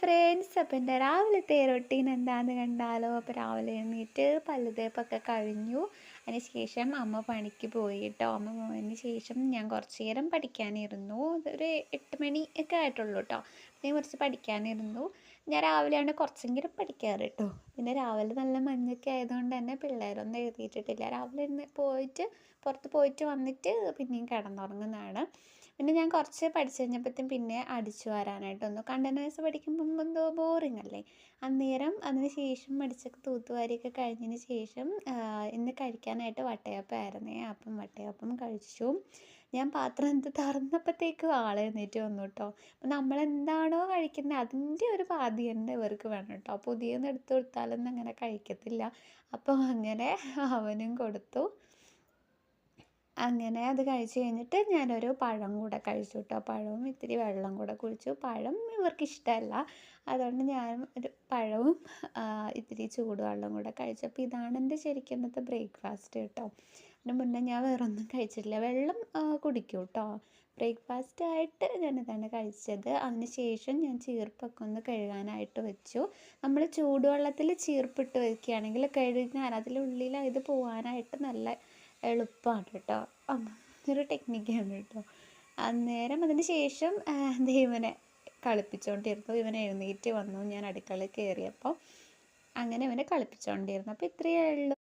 Friends അപ്പം എന്റെ രാവിലത്തെ റൊട്ടീൻ എന്താണെന്ന് കണ്ടാലോ? അപ്പോൾ രാവിലെ എഴുന്നേറ്റ് പല്ലുതേപ്പൊക്കെ കഴിഞ്ഞു. അതിന് ശേഷം അമ്മ പണിക്ക് പോയി കേട്ടോ. അമ്മ പോയതിന് ശേഷം ഞാൻ കുറച്ച് നേരം പഠിക്കാനിരുന്നു. ഒരു എട്ട് മണി ഒക്കെ ആയിട്ടുള്ളൂ കേട്ടോ. ഞാൻ കുറച്ച് പഠിക്കാനിരുന്നു. ഞാൻ രാവിലെയാണ് കുറച്ചെങ്കിലും പഠിക്കാറ് കേട്ടോ. പിന്നെ രാവിലെ നല്ല മഞ്ഞൊക്കെ ആയതുകൊണ്ട് തന്നെ പിള്ളേരൊന്നും എഴുതിയിട്ടിട്ടില്ല. രാവിലെ പോയിട്ട് പുറത്ത് പോയിട്ട് വന്നിട്ട് പിന്നെയും കിടന്നുറങ്ങുന്നതാണ്. പിന്നെ ഞാൻ കുറച്ച് പഠിച്ചു കഴിഞ്ഞപ്പോഴത്തേക്കും പിന്നെ അടിച്ചു വരാനായിട്ട് വന്നു കണ്ടിന്യൂസ് പഠിക്കുമ്പം എന്തോ ബോറിംഗ് അല്ലേ അന്നേരം അതിന് ശേഷം അടിച്ചൊക്കെ തൂത്തുവാരിയൊക്കെ കഴിഞ്ഞതിന് ശേഷം ഇന്ന് കഴിക്കാനായിട്ട് വട്ടയപ്പമായിരുന്നേ. അപ്പം വട്ടയപ്പം കഴിച്ചു. ഞാൻ പാത്രം എന്ത് തറന്നപ്പോഴത്തേക്ക് ആളെ എന്നിട്ട് വന്നു കേട്ടോ നമ്മളെന്താണോ കഴിക്കുന്നത് അതിന്റെ ഒരു പാതി തന്നെ ഇവർക്ക് വേണം കേട്ടോ പുതിയതെന്ന് എടുത്തു കൊടുത്താലൊന്നും അങ്ങനെ കഴിക്കത്തില്ല. അപ്പോൾ അങ്ങനെ അവനും കൊടുത്തു. അങ്ങനെ അത് കഴിച്ച് കഴിഞ്ഞിട്ട് ഞാനൊരു പഴം കൂടെ കഴിച്ചു കേട്ടോ പഴവും ഇത്തിരി വെള്ളം കൂടെ കുടിച്ചു. പഴം ഇവർക്ക് ഇഷ്ടമല്ല അതുകൊണ്ട് ഞാൻ ഒരു പഴവും ഇത്തിരി ചൂടുവെള്ളം കൂടെ കഴിച്ചു. അപ്പോൾ ഇതാണ് എന്റെ ശരിക്കും ഇന്നത്തെ ബ്രേക്ക്ഫാസ്റ്റ് കേട്ടോ. അതിന് മുന്നേ ഞാൻ വേറൊന്നും കഴിച്ചിട്ടില്ല. വെള്ളം കുടിക്കും കേട്ടോ ബ്രേക്ക്ഫാസ്റ്റ് ആയിട്ട് ഞാനിതാണ് കഴിച്ചത്. അതിന് ശേഷം ഞാൻ ചീർപ്പൊക്കെ ഒന്ന് കഴുകാനായിട്ട് വെച്ചു. നമ്മൾ ചൂടുവെള്ളത്തിൽ ചീർപ്പിട്ട് വെക്കുകയാണെങ്കിൽ കഴുകാൻ അതിലുള്ളിൽ ഇത് പോകാനായിട്ട് നല്ല എളുപ്പമാണ് കേട്ടോ ഒരു ടെക്നിക്കാണ് കേട്ടോ അന്നേരം അതിന് ശേഷം ദൈവനെ കളിപ്പിച്ചുകൊണ്ടിരുന്നു ഇവൻ എഴുന്നേറ്റ് വന്നു. ഞാൻ അടുക്കളയിൽ കയറിയപ്പോൾ അങ്ങനെ ഇവനെ കളിപ്പിച്ചുകൊണ്ടിരുന്നു അപ്പോൾ ഇത്രയേ ഉള്ളൂ.